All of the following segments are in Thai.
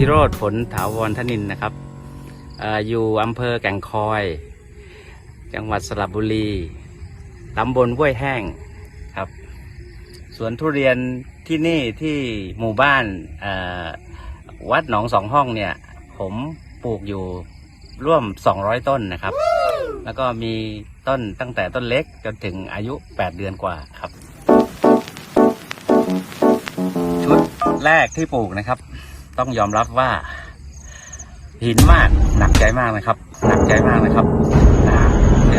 ธิโรธผลถาวรธนินนะครับออยู่อำเภอแก่งคอย จังหวัดสระบุรีตำบลห้วยแห้งครับสวนทุเรียนที่นี่ที่หมู่บ้านวัดหนองสองห้องเนี่ย ผมปลูกอยู่ร่วม 200 ต้นนะครับ แล้วก็มีต้นตั้งแต่ต้นเล็กจนถึงอายุ 8 เดือนกว่าครับ ชุดแรกที่ปลูกนะครับ ต้องยอมรับว่า หินมากหนักใจมากนะครับ หนักใจมากนะครับหนักใจ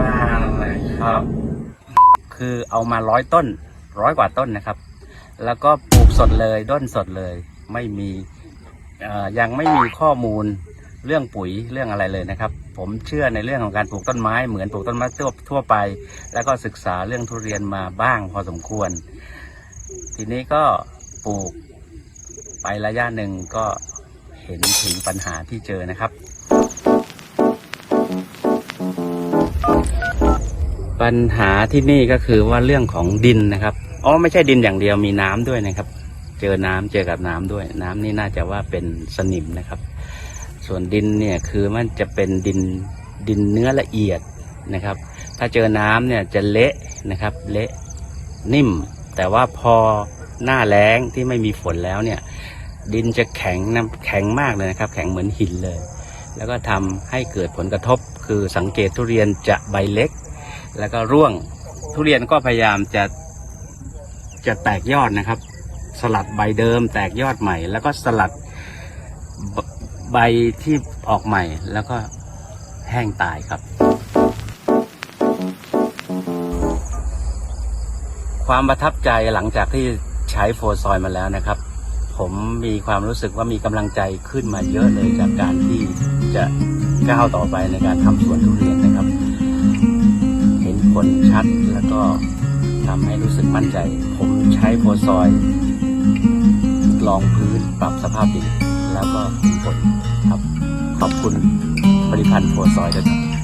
มากเลยครับ คือเอามาร้อยต้น ร้อยกว่าต้นนะครับ แล้วก็ปลูกสดเลยด้นสดเลย ไม่มียังไม่มีข้อมูลเรื่องปุ๋ยเรื่องอะไรเลยนะครับ ผมเชื่อในเรื่องของการปลูกต้นไม้เหมือนปลูกต้นไม้ทั่วทั่วไป แล้วก็ศึกษาเรื่องทุเรียนมาบ้างพอสมควร ทีนี้ก็ปลูก ไประยะหนึ่งก็เห็นถึงปัญหาที่เจอนะครับ ปัญหาที่นี่ก็คือว่าเรื่องของดินนะครับอ๋อไม่ใช่ดินอย่างเดียวมีน้ำด้วยนะครับ เจอน้ำเจอกับน้ำด้วย น้ำนี่น่าจะว่าเป็นสนิมนะครับ ส่วนดินเนี่ยคือมันจะเป็นดินดินเนื้อละเอียดนะครับ ถ้าเจอน้ำเนี่ยจะเละนะครับ เละนิ่ม แต่ว่าพอ หน้าแล้งที่ไม่มีฝนแล้วเนี่ย ดินจะแข็งนะแข็งมากเลยนะครับ แข็งเหมือนหินเลย แล้วก็ทำให้เกิดผลกระทบ คือสังเกตทุเรียนจะใบเล็ก แล้วก็ร่วงทุเรียนก็พยายามจะจะแตกยอดนะครับ สลัดใบเดิม แตกยอดใหม่ แล้วก็สลัดใบที่ออกใหม่ แล้วก็แห้งตายครับ ความประทับใจหลังจากที่ ช้โฟร์ซอยมาแล้วนะครับ ผมมีความรู้สึกว่ามีกำลังใจขึ้นมาเยอะเลยจากการที่จะก้าวต่อไปในการทำสวนทุเรียนนะครับ เห็นผลชัดแล้วก็ทำให้รู้สึกมั่นใจ ผมใช้โฟร์ซอยลองพื้นปรับสภาพดินแล้วก็ผลครับ ขอบคุณผลิตภัณฑ์โฟร์ซอยด้วยครับ